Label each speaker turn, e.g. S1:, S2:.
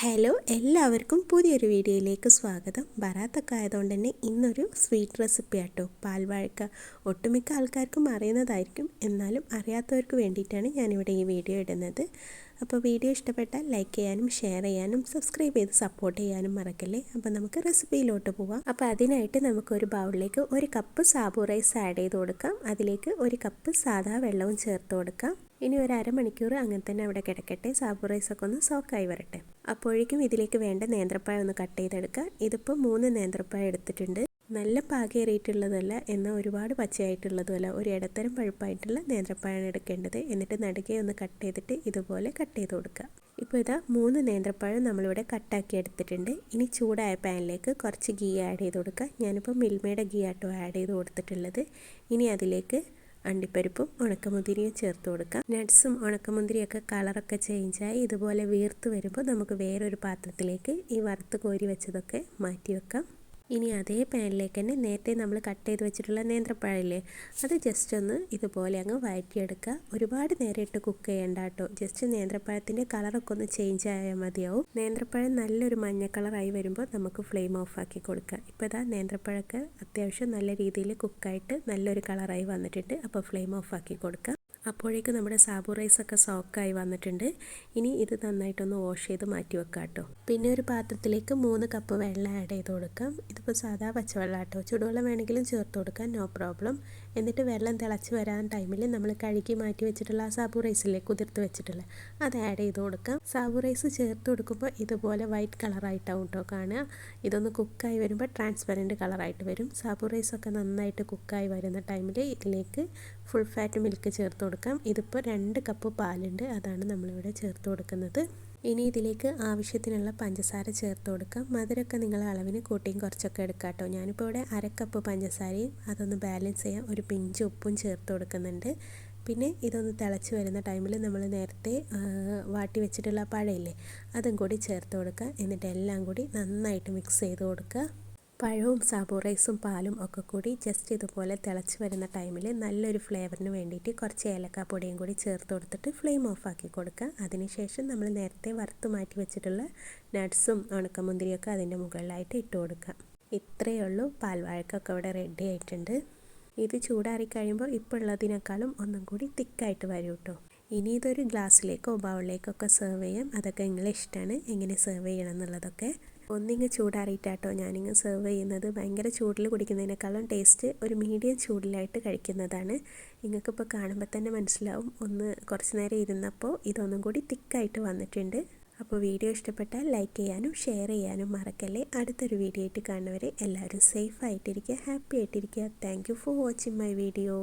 S1: Hello എല്ലാവർക്കും പുതിയൊരു വീഡിയോയിലേക്ക് സ്വാഗതം. ബറാത്തൊക്കെ ആയതുകൊണ്ട് തന്നെ ഇന്നൊരു സ്വീറ്റ് റെസിപ്പി ആട്ടോ. പാൽവാഴക്ക ഒട്ടുമിക്ക ആൾക്കാർക്കും അറിയുന്നതായിരിക്കും. എന്നാലും അറിയാത്തവർക്ക് വേണ്ടിയിട്ടാണ് ഞാനിവിടെ ഈ വീഡിയോ ഇടുന്നത്. അപ്പോൾ വീഡിയോ ഇഷ്ടപ്പെട്ടാൽ ലൈക്ക് ചെയ്യാനും ഷെയർ ചെയ്യാനും സബ്സ്ക്രൈബ് ചെയ്ത് സപ്പോർട്ട് ചെയ്യാനും മറക്കല്ലേ? അപ്പോൾ നമുക്ക് റെസിപ്പിയിലോട്ട് പോവാം. അപ്പോൾ അതിനായിട്ട് നമുക്കൊരു ബൗളിലേക്ക് ഒരു കപ്പ് സാബു റൈസ് ആഡ് ചെയ്ത് കൊടുക്കാം. അതിലേക്ക് ഒരു കപ്പ് സാധാ വെള്ളവും ചേർത്ത് കൊടുക്കാം. ഇനി ഒരു അരമണിക്കൂർ അങ്ങനെ തന്നെ അവിടെ കിടക്കട്ടെ. സാബു റൈസൊക്കെ ഒന്ന് സോക്കായി വരട്ടെ. അപ്പോഴേക്കും ഇതിലേക്ക് വേണ്ട നേന്ത്രപ്പായ ഒന്ന് കട്ട് ചെയ്തെടുക്കുക ഇതിപ്പോൾ മൂന്ന് നേന്ത്രപ്പായ എടുത്തിട്ടുണ്ട്. നല്ല പാകേറിയിട്ടുള്ളതല്ല എന്നാൽ ഒരുപാട് പച്ചയായിട്ടുള്ളതുമല്ല. ഒരു ഇടത്തരം പഴുപ്പായിട്ടുള്ള നേന്ത്രപ്പായാണ് എടുക്കേണ്ടത്. എന്നിട്ട് നടുകെ ഒന്ന് കട്ട് ചെയ്തിട്ട് ഇതുപോലെ കട്ട് ചെയ്ത് കൊടുക്കുക. ഇപ്പോൾ ഇതാ മൂന്ന് നേന്ത്രപ്പഴം നമ്മളിവിടെ കട്ടാക്കി എടുത്തിട്ടുണ്ട്. ഇനി ചൂടായ പാനിലേക്ക് കുറച്ച് ഗീ ആഡ് ചെയ്ത് കൊടുക്കുക. ഞാനിപ്പോൾ മിൽമയുടെ ഗീ ആട്ടോ ആഡ് ചെയ്ത് കൊടുത്തിട്ടുള്ളത്. ഇനി അതിലേക്ക് അണ്ടിപ്പരിപ്പും ഉണക്കമുന്തിരിയും ചേർത്ത് കൊടുക്കാം. നട്ട്സും ഉണക്കമുന്തിരിയൊക്കെ കളറൊക്കെ ചേഞ്ചായി ഇതുപോലെ വീർത്ത് വരുമ്പോൾ നമുക്ക് വേറൊരു പാത്രത്തിലേക്ക് ഈ വറുത്ത് കോരി വെച്ചതൊക്കെ മാറ്റി വെക്കാം. ഇനി അതേ പാനിലേക്ക് തന്നെ നേരത്തെ നമ്മൾ കട്ട് ചെയ്ത് വെച്ചിട്ടുള്ള നേന്ത്രപ്പഴമില്ലേ അത് ജസ്റ്റ് ഒന്ന് ഇതുപോലെ അങ്ങ് വഴറ്റിയെടുക്കുക. ഒരുപാട് നേരം ഇട്ട് കുക്ക് ചെയ്യേണ്ട കേട്ടോ. ജസ്റ്റ് നേന്ത്രപ്പഴത്തിന്റെ കളറൊക്കെ ഒന്ന് ചേഞ്ച് ആയാൽ മതിയാവും. നേന്ത്രപ്പഴം നല്ലൊരു മഞ്ഞ കളറായി വരുമ്പോൾ നമുക്ക് ഫ്ലെയിം ഓഫ് ആക്കി കൊടുക്കുക. ഇപ്പോൾ ഇതാ നേന്ത്രപ്പഴമൊക്കെ അത്യാവശ്യം നല്ല രീതിയിൽ കുക്കായിട്ട് നല്ലൊരു കളറായി വന്നിട്ടുണ്ട്. അപ്പോൾ ഫ്ലെയിം ഓഫ് ആക്കി കൊടുക്കുക. അപ്പോഴേക്കും നമ്മുടെ സാബു റൈസൊക്കെ സോക്കായി വന്നിട്ടുണ്ട്. ഇനി ഇത് നന്നായിട്ടൊന്ന് വാഷ് ചെയ്ത് മാറ്റി വെക്കാം കേട്ടോ പിന്നെ ഒരു പാത്രത്തിലേക്ക് മൂന്ന് കപ്പ് വെള്ളം ആഡ് ചെയ്ത് കൊടുക്കാം. ഇതിപ്പോൾ സാധാ പച്ചവെള്ളം കേട്ടോ ചൂടുവെള്ളം വേണമെങ്കിലും ചേർത്ത് കൊടുക്കാം. നോ പ്രോബ്ലം എന്നിട്ട് വെള്ളം തിളച്ച് വരാൻ ടൈമിൽ നമ്മൾ കഴുകി മാറ്റി വെച്ചിട്ടുള്ള ആ സാബു റൈസില്ലേ കുതിർത്ത് വെച്ചിട്ടുള്ള അത് ആഡ് ചെയ്ത് കൊടുക്കാം. സാബു റൈസ് ചേർത്ത് കൊടുക്കുമ്പോൾ ഇതുപോലെ വൈറ്റ് കളറായിട്ടാവും കേട്ടോ കാണുക. ഇതൊന്ന് കുക്കായി വരുമ്പോൾ ട്രാൻസ്പെറന്റ് കളറായിട്ട് വരും. സാബു റൈസൊക്കെ നന്നായിട്ട് കുക്കായി വരുന്ന ടൈമിൽ ഇതിലേക്ക് ഫുൾ ഫാറ്റ് മിൽക്ക് ചേർത്ത് കൊടുക്കാം. ഇതിപ്പോൾ രണ്ട് കപ്പ് പാലുണ്ട്. അതാണ് നമ്മളിവിടെ ചേർത്ത് കൊടുക്കുന്നത്. ഇനി ഇതിലേക്ക് ആവശ്യത്തിനുള്ള പഞ്ചസാര ചേർത്ത് കൊടുക്കാം. മധുരമൊക്കെ നിങ്ങൾ അളവിന് കൂട്ടിയും കുറച്ചൊക്കെ എടുക്കാം കേട്ടോ. ഞാനിപ്പോൾ ഇവിടെ അരക്കപ്പ് പഞ്ചസാരയും അതൊന്ന് ബാലൻസ് ചെയ്യാൻ ഒരു പിഞ്ച് ഉപ്പും ചേർത്ത് കൊടുക്കുന്നുണ്ട്. പിന്നെ ഇതൊന്ന് തിളച്ച് വരുന്ന ടൈമിൽ നമ്മൾ നേരത്തെ വാട്ടി വെച്ചിട്ടുള്ള പഴയില്ലേ അതും കൂടി ചേർത്ത് കൊടുക്കുക. എന്നിട്ട് എല്ലാം കൂടി നന്നായിട്ട് മിക്സ് ചെയ്ത് കൊടുക്കുക. പഴവും സാബു റൈസും പാലും ഒക്കെ കൂടി ജസ്റ്റ് ഇതുപോലെ തിളച്ച് വരുന്ന ടൈമിൽ നല്ലൊരു ഫ്ലേവറിന് വേണ്ടിയിട്ട് കുറച്ച് ഏലക്കാപ്പൊടിയും കൂടി ചേർത്ത് കൊടുത്തിട്ട് ഫ്ലെയിം ഓഫാക്കി കൊടുക്കുക അതിനുശേഷം നമ്മൾ നേരത്തെ വറുത്ത് മാറ്റി വെച്ചിട്ടുള്ള നട്ട്സും ഉണക്കമുന്തിരിയൊക്കെ അതിന്റെ മുകളിലായിട്ട് ഇട്ട് കൊടുക്കുക ഇത്രയേ ഉള്ളൂ. പാൽവാഴക്കൊക്കെ ഇവിടെ റെഡി ആയിട്ടുണ്ട്. ഇത് ചൂടാറി കഴിയുമ്പോൾ ഇപ്പോൾ ഉള്ളതിനേക്കാളും ഒന്നും കൂടി തിക്കായിട്ട് വരും കേട്ടോ ഇനി ഇതൊരു ഗ്ലാസ്സിലേക്കോ ബൗളിലേക്കോ ബൗളിലേക്കൊക്കെ സെർവ് ചെയ്യാം. അതൊക്കെ നിങ്ങളെ ഇഷ്ടമാണ് എങ്ങനെ സെർവ് ചെയ്യണം എന്നുള്ളതൊക്കെ ഒന്നിങ്ങ് ചൂടാറിയിട്ടാട്ടോ ഞാനിങ്ങ് സെർവ് ചെയ്യുന്നത്. ഭയങ്കര ചൂടിൽ കുടിക്കുന്നതിനേക്കാളും ടേസ്റ്റ് ഒരു മീഡിയം ചൂടിലായിട്ട് കഴിക്കുന്നതാണ്. നിങ്ങൾക്കിപ്പോൾ കാണുമ്പോൾ തന്നെ മനസ്സിലാവും. ഒന്ന് കുറച്ച് നേരം ഇരുന്നപ്പോൾ ഇതൊന്നും കൂടി തിക്കായിട്ട് വന്നിട്ടുണ്ട്. അപ്പോൾ വീഡിയോ ഇഷ്ടപ്പെട്ടാൽ ലൈക്ക് ചെയ്യാനും ഷെയർ ചെയ്യാനും മറക്കല്ലേ. അടുത്തൊരു വീഡിയോ ആയിട്ട് കാണുന്നവരെ എല്ലാവരും സേഫ് ആയിട്ടിരിക്കുക ഹാപ്പി ആയിട്ടിരിക്കുക. Thank for watching my video